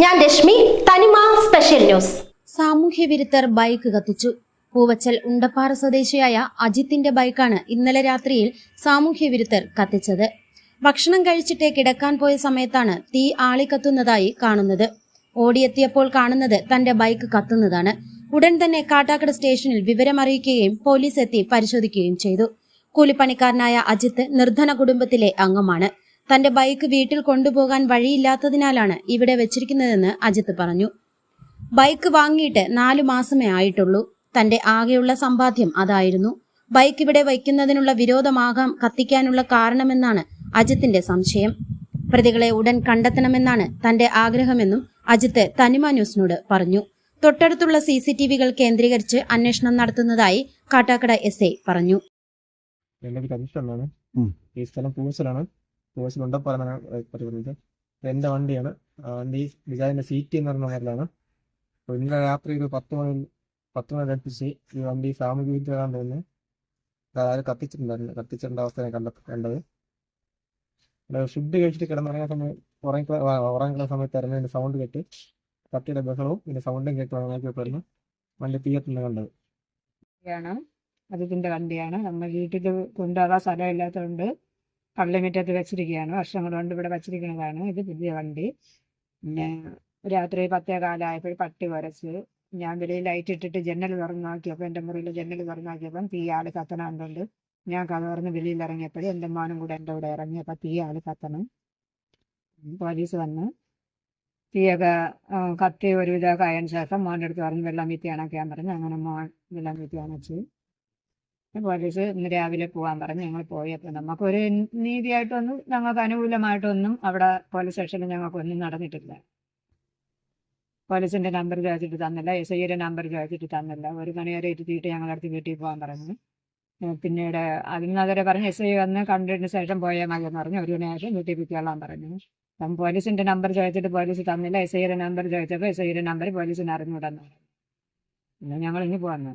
ഞാൻ രശ്മി തനിമ special news സാമൂഹ്യ വിരുദ്ധർ ബൈക്ക് കത്തിച്ചു. പൂവച്ചൽ ഉണ്ടപ്പാറ സ്വദേശിയായ അജിത്തിന്റെ ബൈക്കാണ് ഇന്നലെ രാത്രിയിൽ സാമൂഹ്യ വിരുദ്ധർ കത്തിച്ചത്. ഭക്ഷണം കഴിച്ചിട്ട് കിടക്കാൻ പോയ സമയത്താണ് തീ ആളിക്കത്തുന്നതായി കാണുന്നത്. ഓടിയെത്തിയപ്പോൾ കാണുന്നത് തന്റെ ബൈക്ക് കത്തുന്നതാണ്. ഉടൻ തന്നെ കാട്ടാക്കട സ്റ്റേഷനിൽ വിവരമറിയിക്കുകയും പോലീസ് എത്തി പരിശോധിക്കുകയും ചെയ്തു. കൂലിപ്പണിക്കാരനായ അജിത്ത് നിർധന കുടുംബത്തിലെ അംഗമാണ്. തന്റെ ബൈക്ക് വീട്ടിൽ കൊണ്ടുപോകാൻ വഴിയില്ലാത്തതിനാലാണ് ഇവിടെ വെച്ചിരിക്കുന്നതെന്ന് അജിത്ത് പറഞ്ഞു. ബൈക്ക് വാങ്ങിയിട്ട് നാലു മാസമേ ആയിട്ടുള്ളൂ. തന്റെ ആകെയുള്ള സമ്പാദ്യം അതായിരുന്നു. ബൈക്ക് ഇവിടെ വയ്ക്കുന്നതിനുള്ള വിരോധമാകാം കത്തിക്കാനുള്ള കാരണമെന്നാണ് അജിത്തിന്റെ സംശയം. പ്രതികളെ ഉടൻ കണ്ടെത്തണമെന്നാണ് തന്റെ ആഗ്രഹമെന്നും അജിത്ത് തനിമ ന്യൂസിനോട് പറഞ്ഞു. തൊട്ടടുത്തുള്ള സി സി ടി വികൾ കേന്ദ്രീകരിച്ച് അന്വേഷണം നടത്തുന്നതായി കാട്ടാക്കട എസ് ഐ പറഞ്ഞു. ഈ സ്ഥലം പൂവച്ചൽ ഉണ്ടപ്പാറന്നാണ് പറയുന്നത് എന്റെ എന്റെ വണ്ടിയാണ്. വണ്ടി വിചാരിന്റെ സീറ്റ് എന്ന് പറഞ്ഞ മോഡലാണ് അപ്പോൾ ഇന്നലെ രാത്രി ഒരു പത്ത് മണി പത്ത് മണി അടുപ്പിച്ച് ഈ വണ്ടി സാമൂഹ്യ വരാൻ തോന്നുന്നു അതായത് കത്തിച്ചിട്ടുണ്ടായിരുന്നു കത്തിച്ചിട്ടുണ്ട അവസ്ഥയാണ് കണ്ട കണ്ടത്. ഫുഡ് കഴിച്ചിട്ട് കിടന്നുറങ്ങുന്ന സമയം ഉറങ്ങി ഉറങ്ങുന്ന സമയത്തായിരുന്നു ഇതിന്റെ സൗണ്ട് കേട്ട് കത്തിയുടെ ബഹളവും പിന്നെ സൗണ്ടും കേട്ട് നോക്കിയപ്പോഴായിരുന്നു വണ്ടി തീയറ്ററിൽ കണ്ടത്. അത് അതിഥിന്റെ വണ്ടിയാണ്. നമ്മൾ വീട്ടിൽ കൊണ്ടുപോകാൻ സ്ഥലമില്ലാത്തതുകൊണ്ട് പള്ളിമുറ്റത്ത് വെച്ചിരിക്കുകയാണ് വർഷങ്ങൾ കൊണ്ട് ഇവിടെ വെച്ചിരിക്കുന്നതാണ്. ഇത് പുതിയ വണ്ടി. പിന്നെ രാത്രി പത്തേ കാലമായപ്പോൾ പട്ടി വരച്ച് ഞാൻ വെളിയിൽ ലൈറ്റ് ഇട്ടിട്ട് ജനൽ തുറന്നാക്കിയപ്പോൾ എന്റെ മുറിയിൽ ജനൽ തുറന്നാക്കിയപ്പം തീ ആൾ കത്തണുണ്ട് ഞാൻ കഥ തുറന്ന് വെളിയിൽ ഇറങ്ങിയപ്പോഴും എന്റെ മോനും കൂടെ എന്റെ കൂടെ ഇറങ്ങിയപ്പോൾ തീ ആൾ കത്തണം. പോലീസ് വന്ന് തീയൊക്കെ കത്തി ഒരുവിധമൊക്കെ ആയതിനു ശേഷം മോന്റെ അടുത്ത് പറഞ്ഞ് വെള്ളം വീത്തി അണക്കാൻ പറഞ്ഞു. അങ്ങനെ മോൻ വെള്ളം വീത്തി അണച്ചു പോലീസ് ഇന്ന് രാവിലെ പോകാൻ പറഞ്ഞ് ഞങ്ങൾ പോയി പോയപ്പോൾ നമുക്കൊരു നീതിയായിട്ടൊന്നും ഞങ്ങൾക്ക് അനുകൂലമായിട്ടൊന്നും അവിടെ പോലീസ് സ്റ്റേഷനിൽ ഞങ്ങൾക്കൊന്നും നടന്നിട്ടില്ല. പോലീസിന്റെ നമ്പർ ചോദിച്ചിട്ട് തന്നില്ല എസ് ഐയുടെ നമ്പർ ചോദിച്ചിട്ട് തന്നില്ല. ഒരു മണി വരെ ഇരുത്തിയിട്ട് ഞങ്ങളടുത്ത് വീട്ടിൽ പോകാൻ പറഞ്ഞു. പിന്നീട് അതിന് അതുവരെ പറഞ്ഞ് എസ് ഐ വന്ന് കണ്ടതിന് ശേഷം പോയാൽ മതി എന്ന് പറഞ്ഞു ഒരു ശേഷം വീട്ടിൽ പോയിക്കൊള്ളാൻ പറഞ്ഞു. അപ്പം പോലീസിന്റെ നമ്പർ ചോദിച്ചിട്ട് പോലീസ് തന്നില്ല എസ് ഐയുടെ നമ്പർ ചോദിച്ചപ്പോൾ എസ് ഐയുടെ നമ്പർ പോലീസിന് അറിഞ്ഞുവിടെന്ന് പറഞ്ഞു. ഞങ്ങൾ ഇനി പോന്നു